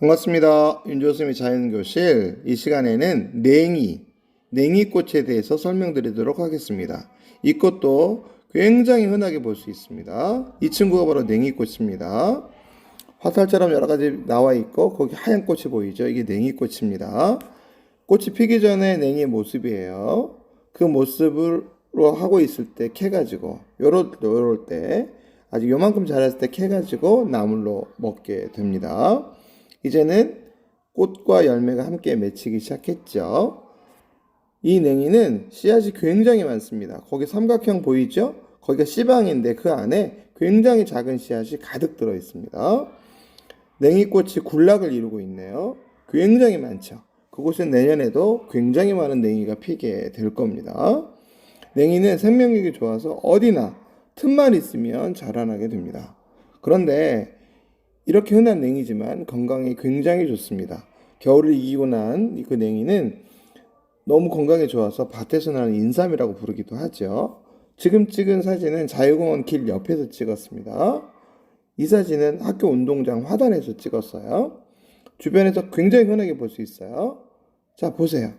반갑습니다. 윤조수의 자연교실. 이 시간에는 냉이, 냉이꽃에 대해서 설명드리도록 하겠습니다. 이 꽃도 굉장히 흔하게 볼 수 있습니다. 이 친구가 바로 냉이꽃입니다. 화살처럼 여러 가지 나와 있고 거기 하얀 꽃이 보이죠? 이게 냉이꽃입니다. 꽃이 피기 전에 냉이의 모습이에요. 그 모습으로 하고 있을 때 캐가지고 요럴, 요럴 때 아직 요만큼 자랐을 때 캐가지고 나물로 먹게 됩니다. 이제는 꽃과 열매가 함께 맺히기 시작했죠. 이 냉이는 씨앗이 굉장히 많습니다. 거기 삼각형 보이죠? 거기가 씨방인데 그 안에 굉장히 작은 씨앗이 가득 들어 있습니다. 냉이꽃이 군락을 이루고 있네요. 굉장히 많죠. 그곳은 내년에도 굉장히 많은 냉이가 피게 될 겁니다. 냉이는 생명력이 좋아서 어디나 틈만 있으면 자라나게 됩니다. 그런데 이렇게 흔한 냉이지만 건강에 굉장히 좋습니다. 겨울을 이기고 난 그 냉이는 너무 건강에 좋아서 밭에서 나는 인삼이라고 부르기도 하죠. 지금 찍은 사진은 자유공원 길 옆에서 찍었습니다. 이 사진은 학교 운동장 화단에서 찍었어요. 주변에서 굉장히 흔하게 볼 수 있어요. 자, 보세요.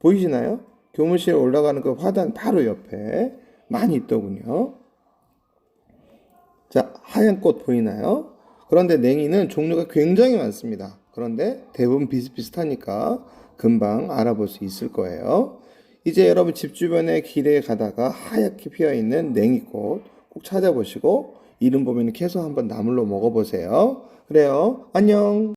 보이시나요? 교무실 올라가는 그 화단 바로 옆에 많이 있더군요. 자, 하얀 꽃 보이나요? 그런데 냉이는 종류가 굉장히 많습니다. 그런데 대부분 비슷비슷하니까 금방 알아볼 수 있을 거예요. 이제 여러분 집 주변에 길에 가다가 하얗게 피어 있는 냉이꽃 꼭 찾아보시고 이름 보면 캐서 한번 나물로 먹어보세요. 그래요. 안녕.